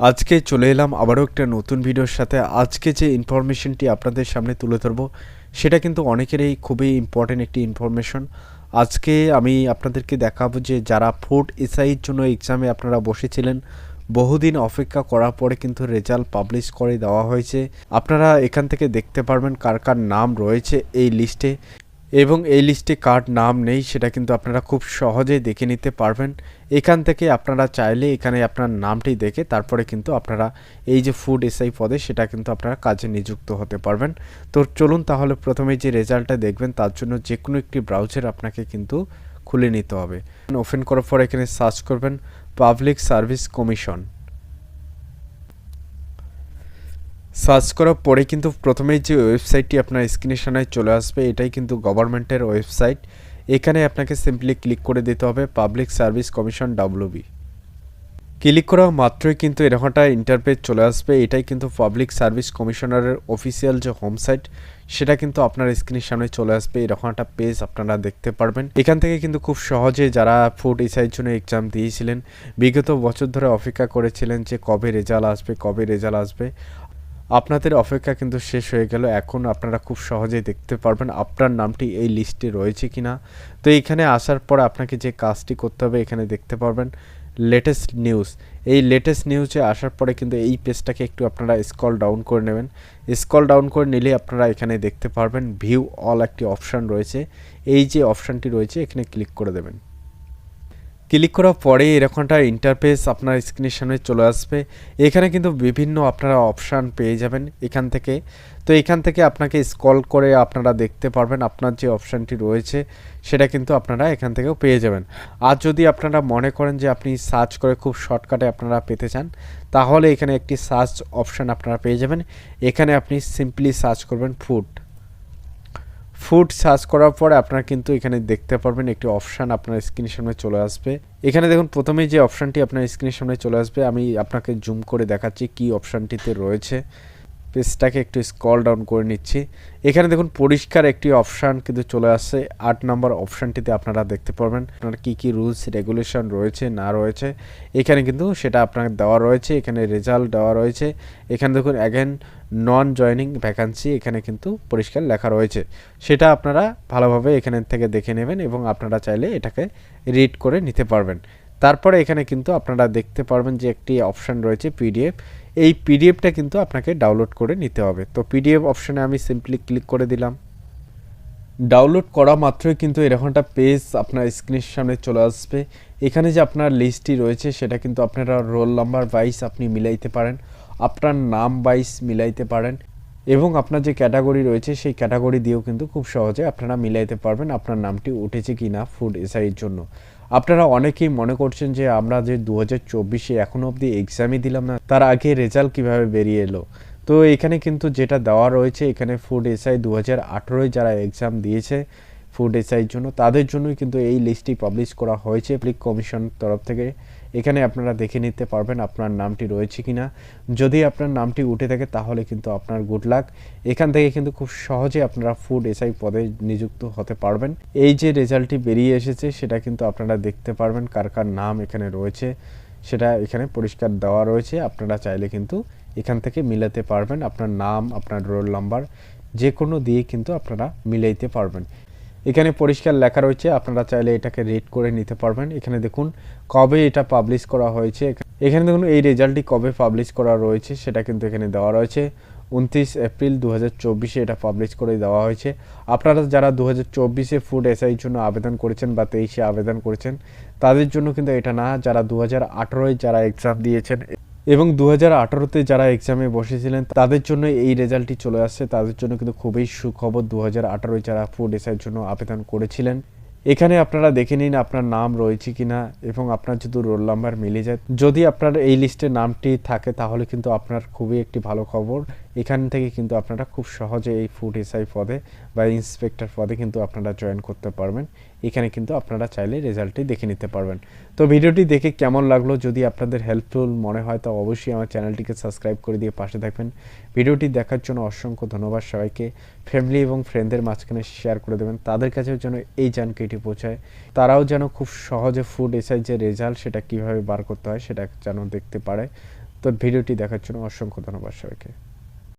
আজকে চলে এলাম আবারও একটা নতুন ভিডিওর সাথে। আজকে যে ইনফরমেশনটি আপনাদের সামনে তুলে ধরবো, সেটা কিন্তু অনেকেরই খুবই ইম্পর্টেন্ট একটি ইনফরমেশন আজকে আমি আপনাদেরকে দেখাবো যে যারা ফুড এসআইয়ের জন্য এক্সামে আপনারা বসেছিলেন, বহুদিন অপেক্ষা করার পরে কিন্তু রেজাল্ট পাবলিশ করে দেওয়া হয়েছে। আপনারা এখান থেকে দেখতে পারবেন কার কার নাম রয়েছে এই লিস্টে এবং এই লিস্টে কার নাম নেই সেটা কিন্তু আপনারা খুব সহজেই দেখে নিতে পারবেন। এখান থেকে আপনারা চাইলে এখানে আপনার নামটি দেখে তারপরে কিন্তু আপনারা এই যে ফুড এসআই পদে সেটা কিন্তু আপনারা কাজে নিযুক্ত হতে পারবেন। তো চলুন তাহলে প্রথমে যে রেজাল্টটা দেখবেন তার জন্য যে কোনো একটি ব্রাউজার আপনাকে কিন্তু খুলে নিতে হবে। ওপেন করার পর এখানে সার্চ করবেন পাবলিক সার্ভিস কমিশন সার্চ করার পরে কিন্তু প্রথমেই যে ওয়েবসাইটটি আপনার স্ক্রিনের সামনে চলে আসবে, এটাই কিন্তু গভর্নমেন্টের ওয়েবসাইট এখানে আপনাকে সিম্পলি ক্লিক করে দিতে হবে public service commission WB click করা মাত্রই কিন্তু এরকমটা ইন্টারপেজ চলে আসবে, এটাই কিন্তু পাবলিক সার্ভিস কমিশনারের অফিসিয়াল যে হোম সাইট সেটা কিন্তু আপনার স্ক্রিনের সামনে চলে আসবে এরকম একটা পেজ আপনারা দেখতে পারবেন। এখান থেকে কিন্তু খুব সহজে যারা ফুড এসআইয়ের জন্য এক্সাম দিয়েছিলেন, বিগত বছর ধরে অপেক্ষা করেছিলেন যে কবে রেজাল্ট আসবে, কবে রেজাল্ট আসবে। আপনাদের অপেক্ষা কিন্তু শেষ হয়ে গেল। এখন আপনারা খুব সহজেই দেখতে পারবেন আপনার নামটি এই লিস্টে রয়েছে কিনা। তো এইখানে আসার পর আপনাকে যে কাজটি করতে হবে এখানে দেখতে পারবেন লেটেস্ট নিউজ এই লেটেস্ট নিউজে আসার পরে কিন্তু এই পেজটাকে একটু আপনারা স্কল ডাউন করে নেবেন। স্কল ডাউন করে নিলে আপনারা এখানে দেখতে পারবেন ভিউ অল একটি অপশান রয়েছে। এই যে অপশানটি রয়েছে, এখানে ক্লিক করে দেবেন। ক্লিক করার পরে এরকমটা ইন্টারফেস আপনার স্ক্রিনের সামনে চলে আসবে। এখানে কিন্তু বিভিন্ন আপনারা অপশান পেয়ে যাবেন এখান থেকে। তো এখান থেকে আপনাকে স্কল করে আপনারা দেখতে পারবেন আপনার যে অপশানটি রয়েছে, সেটা কিন্তু আপনারা এখান থেকেও পেয়ে যাবেন। আর যদি আপনারা মনে করেন যে আপনি সার্চ করে খুব শর্টকাটে আপনারা পেতে চান, তাহলে এখানে একটি সার্চ অপশান আপনারা পেয়ে যাবেন। এখানে আপনি সিম্পলি সার্চ করবেন ফুড ফুড সার্চ করার পরে আপনারা কিন্তু এখানে দেখতে পারবেন একটি অপশান আপনার স্ক্রিনের সামনে চলে আসবে। এখানে দেখুন, প্রথমেই যে অপশানটি আপনার স্ক্রিনের সামনে চলে আসবে, আমি আপনাকে জুম করে দেখাচ্ছি কি অপশানটিতে রয়েছে। পেজটাকে একটু স্কল ডাউন করে নিচ্ছি। এখানে দেখুন, পরিষ্কার একটি অপশান কিন্তু চলে আসছে। আট নম্বর অপশানটিতে আপনারা দেখতে পারবেন, আপনার কী কী রুলস রেগুলেশন রয়েছে, না রয়েছে। এখানে কিন্তু সেটা আপনার দেওয়া রয়েছে, এখানে রেজাল্ট দেওয়া রয়েছে। এখানে দেখুন অ্যাগেন নন জয়নিং ভ্যাকান্সি এখানে কিন্তু পরিষ্কার লেখা রয়েছে। সেটা আপনারা ভালোভাবে এখানে থেকে দেখে নেবেন এবং আপনারা চাইলে এটাকে রিড করে নিতে পারবেন। তারপরে এখানে কিন্তু আপনারা দেখতে পারবেন যে একটি অপশান রয়েছে পিডিএফ এই পিডিএফটা কিন্তু আপনাকে ডাউনলোড করে নিতে হবে। তো পিডিএফ অপশানে আমি সিম্পলি ক্লিক করে দিলাম। ডাউনলোড করা মাত্রই কিন্তু এরকম একটা পেজ আপনার স্ক্রিনের সামনে চলে আসবে। এখানে যে আপনার লিস্টটি রয়েছে, সেটা কিন্তু আপনারা রোল নাম্বার ওয়াইজ আপনি মিলাইতে পারেন। আপনার নাম ওয়াইজ মিলাইতে পারেন। এবং আপনার যে ক্যাটাগরি রয়েছে, সেই ক্যাটাগরি দিয়েও কিন্তু খুব সহজে আপনারা মিলাইতে পারবেন আপনার নামটি উঠেছে কি না ফুড এসআইয়ের জন্য। আপনারা অনেকেই মনে করছেন যে আমরা যে দু হাজার চব্বিশে এখনও অবধি এক্সামই দিলাম না, তার আগে রেজাল্ট কীভাবে বেরিয়ে এলো? তো এখানে কিন্তু যেটা দেওয়া রয়েছে, এখানে ফুড এসআই দু হাজার আঠেরোয় যারা এক্সাম দিয়েছে ফুড এসআইয়ের জন্য, তাদের জন্যই কিন্তু এই লিস্টটি পাবলিশ করা হয়েছে প্লিক কমিশন তরফ থেকে। এখানে আপনারা দেখে নিতে পারবেন আপনার নামটি রয়েছে কি না যদি আপনার নামটি উঠে থাকে, তাহলে কিন্তু আপনার গুড লাক এখান থেকে কিন্তু খুব সহজে আপনারা ফুড এসআই পদে নিযুক্ত হতে পারবেন। এই যে রেজাল্টটি বেরিয়ে এসেছে, সেটা কিন্তু আপনারা দেখতে পারবেন কার কার নাম এখানে রয়েছে। সেটা এখানে পরিষ্কার দেওয়া রয়েছে। আপনারা চাইলে কিন্তু এখান থেকে মিলাতে পারবেন। আপনার নাম, আপনার রোল নাম্বার যে কোনো দিয়ে কিন্তু আপনারা মিলাইতে পারবেন। এখানে পরিষ্কার লেখা রয়েছে, আপনারা চাইলে এটাকে রেড করে নিতে পারবেন। এখানে দেখুন, কবে এটা পাবলিশ করা হয়েছে। এখানে দেখুন, এই রেজাল্টটি কবে পাবলিশ করা রয়েছে, সেটা কিন্তু এখানে দেওয়া রয়েছে। উনত্রিশ এপ্রিল দু চব্বিশে এটা পাবলিশ করে দেওয়া হয়েছে। আপনারা যারা দু হাজার চব্বিশে ফুড এসআইয়ের জন্য আবেদন করেছেন বা তেইশে আবেদন করেছেন, তাদের জন্য কিন্তু এটা না, যারা দু হাজার যারা এক্সাম দিয়েছেন এবং দু হাজার আঠারোতে যারা এক্সামে বসেছিলেন, তাদের জন্য এই রেজাল্টটি চলে আসছে। তাদের জন্য কিন্তু খুবই সুখবর। দু হাজার আঠারোয় যারা ফুড এসআইয়ের জন্য আবেদন করেছিলেন, এখানে আপনারা দেখে নিন আপনার নাম রয়েছে কিনা এবং আপনার যদি রোল নাম্বার মিলে যায়। যদি আপনার এই লিস্টে নামটি থাকে, তাহলে কিন্তু আপনার খুবই একটি ভালো খবর। এখান থেকে কিন্তু আপনারা খুব সহজে এই ফুড এসআই পদে বা ইন্সপেক্টর পদে কিন্তু আপনারা জয়েন করতে পারবেন। এখানে কিন্তু আপনারা চাইলে রেজাল্টটি দেখে নিতে পারবেন। তো ভিডিওটি দেখে কেমন লাগল? যদি আপনাদের হেল্পফুল মনে হয়, তো অবশ্যই আমার চ্যানেলটিকে সাবস্ক্রাইব করে দিয়ে পাশে থাকবেন। ভিডিওটি দেখার জন্য অসংখ্য ধন্যবাদ সবাইকে। ফ্যামিলি এবং ফ্রেন্ডদের মাঝখানে শেয়ার করে দেবেন। তাদের কাছেও যেন এই জানকারিটি পৌঁছায়। তারাও যেন খুব সহজে ফুড এসআই যে রেজাল্ট সেটা কীভাবে বার করতে হয়, সেটা যেন দেখতে পারে। তো ভিডিওটি দেখার জন্য অসংখ্য ধন্যবাদ সবাইকে।